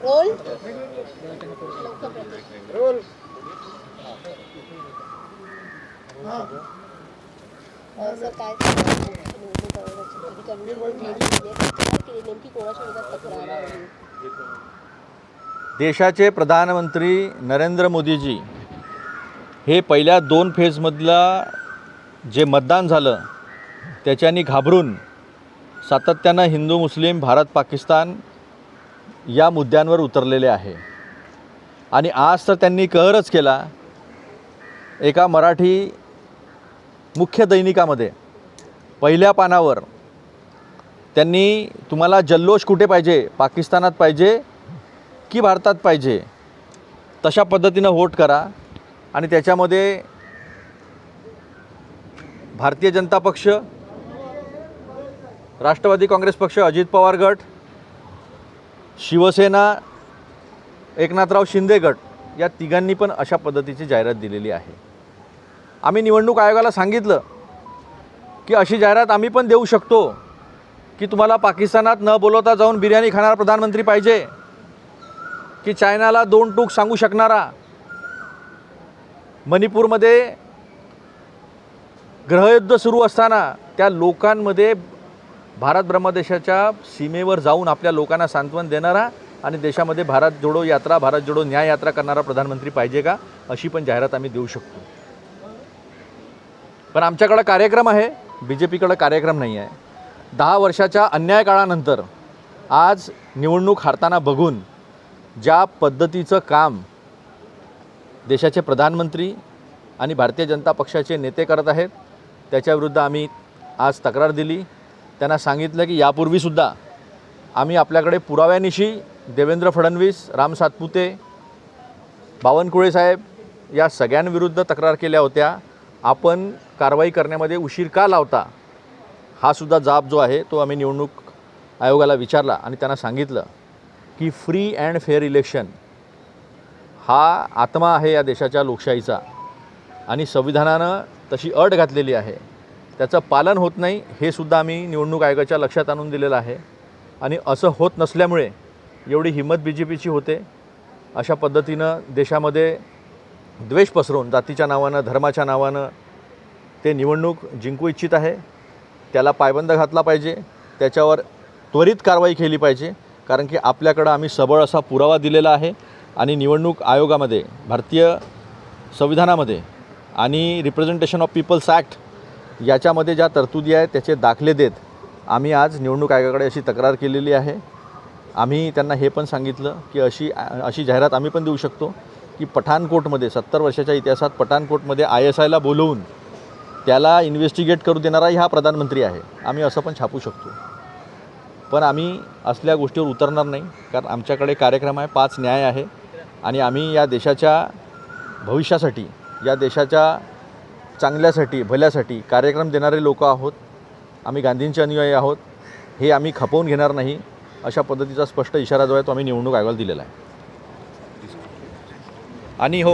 Role role काय नेमकी कोणाच्या विरोधात तक्रार आहे देशाचे प्रधानमंत्री नरेंद्र मोदीजी हे पहिल्या दोन फेजमधला जे मतदान झालं त्याच्यानी घाबरून सातत्यानं हिंदू मुस्लिम भारत पाकिस्तान या मुद्द्यांवर उतरलेले आहे. आणि आज तर त्यांनी कहरच केला एका मराठी मुख्य दैनिकामध्ये पहिल्या पानावर त्यांनी तुम्हाला जल्लोष कुठे पाहिजे पाकिस्तानात पाहिजे की भारतात पाहिजे. तशा पद्धतीनं वोट करा आणि त्याच्यामध्ये भारतीय जनता पक्ष राष्ट्रवादी काँग्रेस पक्ष अजित पवार गट शिवसेना एकनाथराव शिंदे गट या तिघांनी पण अशा पद्धतीची जाहिरात दिलेली आहे. आम्ही निवडणूक आयोगाला सांगितलं की अशी जाहिरात आम्ही पण देऊ शकतो की तुम्हाला पाकिस्तानात न बोलवता जाऊन बिर्याणी खाणारा प्रधानमंत्री पाहिजे. की चायनाला दोन टूक सांगू शकणारा मणिपूरमध्ये ग्रहयुद्ध सुरू असताना त्या लोकांमध्ये भारत ब्रह्मदेशाच्या सीमेवर जाऊन आपल्या लोकांना सांत्वन देणारा आणि देशामध्ये भारत जोडो यात्रा भारत जोडो न्याय यात्रा करणारा प्रधानमंत्री पाहिजे का? अशी पण जाहिरात आम्ही देऊ शकतो. पण आमच्याकडं कार्यक्रम आहे बी जे पीकडं कार्यक्रम नाही आहे. दहा वर्षाच्या अन्याय काळानंतर आज निवडणूक हारताना बघून ज्या पद्धतीचं काम देशाचे प्रधानमंत्री आणि भारतीय जनता पक्षाचे नेते करत आहेत त्याच्याविरुद्ध आम्ही आज तक्रार दिली. त्यांना सांगितलं की यापूर्वीसुद्धा आम्ही आपल्याकडे पुराव्यानिशी देवेंद्र फडणवीस राम सातपुते बावनकुळे साहेब या सगळ्यांविरुद्ध तक्रार केल्या होत्या. आपण कारवाई करण्यामध्ये उशीर का लावता हा सुद्धा जाब जो आहे तो आम्ही निवडणूक आयोगाला विचारला आणि त्यांना सांगितलं. की फ्री अँड फेअर इलेक्शन हा आत्मा आहे या देशाच्या लोकशाहीचा. आणि संविधानानं तशी अट घातलेली आहे. त्याचं पालन होत नाही हे सुद्धा आम्ही निवडणूक आयोगाच्या लक्षात आणून दिलेलं आहे. आणि असं होत नसल्यामुळे एवढी हिंमत बी जे पीची होते. अशा पद्धतीनं देशामध्ये द्वेष पसरवून जातीच्या नावानं धर्माच्या नावानं ते निवडणूक जिंकू इच्छित आहे. त्याला पायबंद घातला पाहिजे. त्याच्यावर त्वरित कारवाई केली पाहिजे. कारण की आपल्याकडं आम्ही सबळ असा पुरावा दिलेला आहे आणि निवडणूक आयोगामध्ये भारतीय संविधानामध्ये आणि रिप्रेझेंटेशन ऑफ पीपल्स ॲक्ट याच्यामध्ये ज्या तरतुदी आहेत त्याचे दाखले देत आम्ही आज निवडणूक आयोगाकडे अशी तक्रार केलेली आहे. आम्ही त्यांना हे पण सांगितलं की अशी अशी जाहिरात आम्ही पण देऊ शकतो की पठाणकोटमध्ये सत्तर वर्षाच्या इतिहासात पठाणकोटमध्ये आय एस आयला बोलवून त्याला इन्व्हेस्टिगेट करू देणारा हा प्रधानमंत्री आहे. आम्ही असं पण छापू शकतो. पण आम्ही असल्या गोष्टीवर उतरणार नाही कारण आमच्याकडे कार्यक्रम आहे पाच न्याय आहे. आणि आम्ही या देशाच्या भविष्यासाठी या देशाच्या चांगल्यासाठी भल्यासाठी कार्यक्रम देणारे लोक आहोत. आम्ही गांधींचे अनुयायी आहोत. हे आम्ही खपवून घेणार नाही अशा पद्धतीचा स्पष्ट इशारा जो आहे तो आम्ही निवडणूक आयोगाला दिलेला आहे. आणि हो